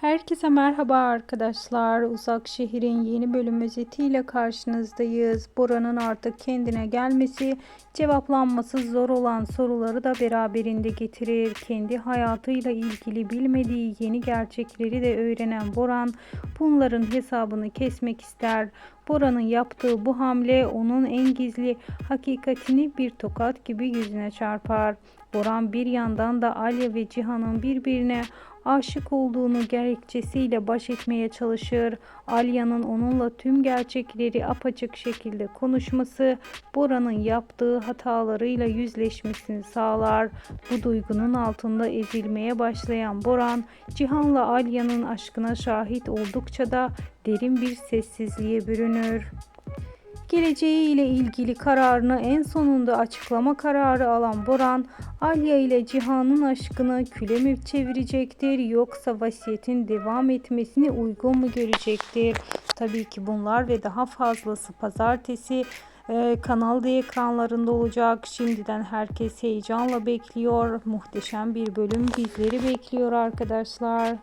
Herkese merhaba arkadaşlar. Uzak Şehir'in yeni bölüm özetiyle karşınızdayız. Bora'nın artık kendine gelmesi, cevaplanması zor olan soruları da beraberinde getirir. Kendi hayatıyla ilgili bilmediği yeni gerçekleri de öğrenen Boran bunların hesabını kesmek ister. Bora'nın yaptığı bu hamle onun en gizli hakikatini bir tokat gibi yüzüne çarpar. Boran bir yandan da Alya ve Cihan'ın birbirine aşık olduğunu gerekçesiyle baş etmeye çalışır. Alya'nın onunla tüm gerçekleri apaçık şekilde konuşması Bora'nın yaptığı hatalarıyla yüzleşmesini sağlar. Bu duygunun altında ezilmeye başlayan Boran, Cihan'la Alya'nın aşkına şahit oldukça da derin bir sessizliğe bürünür. Geleceği ile ilgili kararını en sonunda açıklama kararı alan Boran, Alya ile Cihan'ın aşkını küle mi çevirecektir yoksa vasiyetin devam etmesini uygun mu görecektir? Tabii ki bunlar ve daha fazlası pazartesi e, Kanal D ekranlarında olacak. Şimdiden herkes heyecanla bekliyor. Muhteşem bir bölüm bizleri bekliyor arkadaşlar.